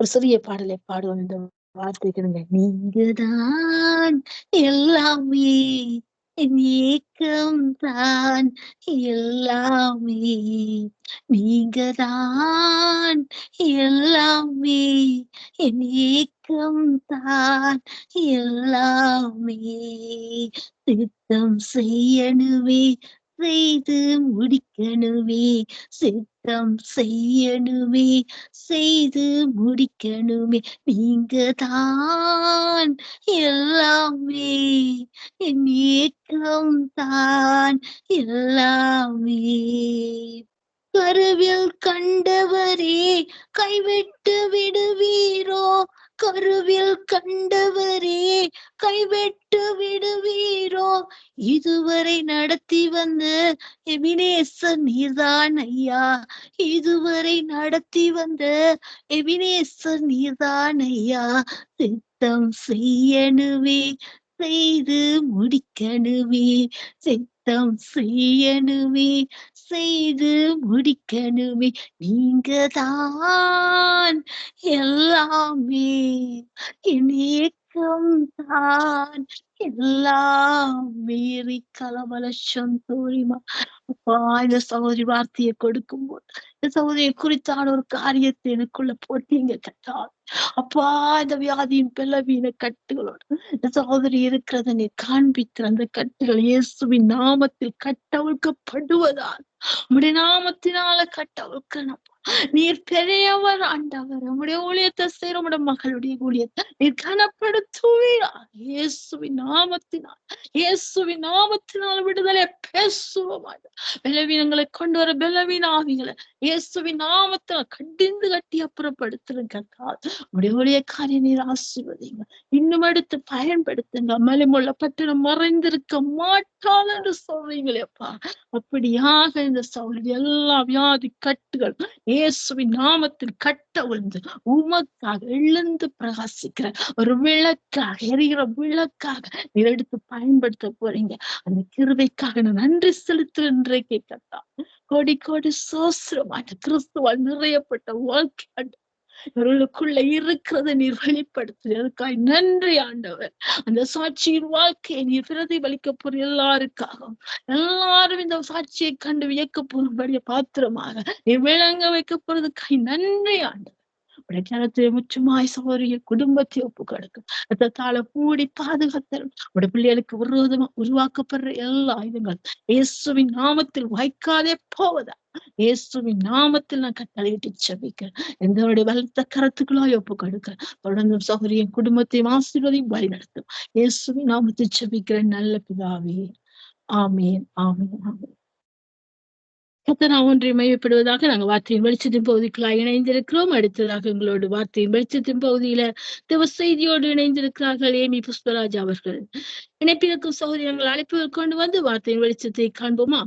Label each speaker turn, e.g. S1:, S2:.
S1: ஒரு சிறிய பாடலை பாடுவோம் இந்த வார்த்தை கேளுங்க. நீங்கதான் எல்லாமே என் ஏக்கம் தான் எல்லாமே. நீங்கதான் எல்லாமே என் ஏக்கம் தான் எல்லாமே. திட்டம் செய்யணுமே செய்து முடிக்கணுமே சித்தம் செய்யணுமே செய்து முடிக்கணுமே நீங்க தான் எல்லாமே என் ஏக்கம் தான் எல்லாமே. கருவில் கண்டவரே கைவிட்டு விடுவீரோ? கருவில் கண்டவரே கைவிட்டு விடுவீரோ? இதுவரை நடத்தி வந்த எபினேசர் நீர்தான் ஐயா. இதுவரை நடத்தி வந்த எபினேசர் நீர்தான் ஐயா. சித்தம் செய்யணுவே செய்து முடிக்கணுமே. சித்தம் செய்யணுமே செய்து முடிக்கணுமே. நீங்க தான் எல்லாமே. என் ஏக்கம் தான் எல்லாம் மீறி கலவல சந்தோரிமா. அப்பா இந்த சகோதரி வார்த்தையை கொடுக்கும் போது இந்த சகோதரியை குறித்தான ஒரு காரியத்தை எனக்குள்ள போட்டீங்க கட்டா அப்பா இந்த வியாதியின் பிளவீன கட்டுகளோடு இந்த சகோதரி இருக்கிறத நீ காண்பிக்கிற அந்த கட்டுகள் இயேசுவின் நாமத்தில் கட்டவிழ்க்கப்படுவதால் உடைய நாமத்தினால கட்டவிழ்க்கணும். நீர் பெரியவர் ஆண்டவர் உம்முடைய ஊழியத்தை செய்யற உடைய மகளுடைய ஊழியத்தை நீர் கனப்படுத்துவீரா இயேசுவின் நாமத்தினால் இயேசுவின் நாமத்தினால் விடுதலை பேசுவோம் பலவீனங்களை கொண்டு வர பலவீன ஆவிகளை இயேசுவின் நாமத்தினால் கடிந்து கட்டி அப்புறப்படுத்துருங்க உடைய ஊழியக்காரை நீர் ஆசிர்வதிங்க இன்னும் எடுத்து பயன்படுத்துங்க மலைமுள்ள பட்டணம் மறைந்திருக்க மாட்டாள் என்று சொல்றீங்களேப்பா அப்படியாக இந்த சௌரி எல்லா வியாதி கட்டுகள் இயேசுவின் நாமத்தில் கட்ட விழுந்து உமக்காக எழுந்து பிரகாசிக்கிற ஒரு விளக்காக எரிகிற விளக்காக நீர் எடுத்து பயன்படுத்த போறீங்க. அந்த கிருவைக்காக நான் நன்றி செலுத்துவேன் இன்றைக்கு கத்தா கோடி கோடி சோசிரமான கிறிஸ்துவால் நிறையப்பட்ட வாழ்க்கை இவர்களுக்குள்ள இருக்கிறத நீர் வெளிப்படுத்துகிறதுக்காய். நன்றி ஆண்டவர். அந்த சாட்சியின் வாழ்க்கையை நீர் பிரதிபலிக்க போற எல்லாருக்காகவும் எல்லாரும் இந்த சாட்சியை கண்டு வியக்க போகும்படிய பாத்திரமாக நீர் விளங்க வைக்க போறதுக்காய் நன்றி ஆண்டவர். உடைய ஜனத்தை முச்சுமாய் குடும்பத்தை ஒப்பு கொடுக்கும். ரத்தத்தால மூடி பாதுகாத்தரும். உடைய பிள்ளைகளுக்கு விரோதமா உருவாக்கப்படுற எல்லா ஆயுதங்கள் இயேசுவின் நாமத்தில் வாய்க்காதே போவதா? இயேசுவின் நாமத்தில் நான் கட்டளையிட்டு செபிக்கிறேன் எந்தவருடைய பலத்த கரத்துக்களாய் ஒப்பு கொடுக்க தொடர்ந்து சௌகரியம் குடும்பத்தையும் ஆசீர்வதையும் வழி நடத்தும். இயேசுவின் நாமத்தை செபிக்கிறேன் நல்ல பிதாவே. ஆமேன் ஆமேன் ஆமேன். கத்தனா ஒன்றை மையப்படுவதாக நாங்கள் வார்த்தையின் வெளிச்சத்தின் பகுதிக்குள்ளாக இணைந்திருக்கிறோம். அடுத்ததாக எங்களோடு வார்த்தையின் வெளிச்சத்தின் பகுதியில தேவ செய்தியோடு இணைந்திருக்கிறார்கள். ஏமி புஷ்பராஜ் அவர்கள். இணைப்பிருக்கும் சௌகரியங்கள் அழைப்பு கொண்டு வந்து வார்த்தையின் வெளிச்சத்தை காண்போமா?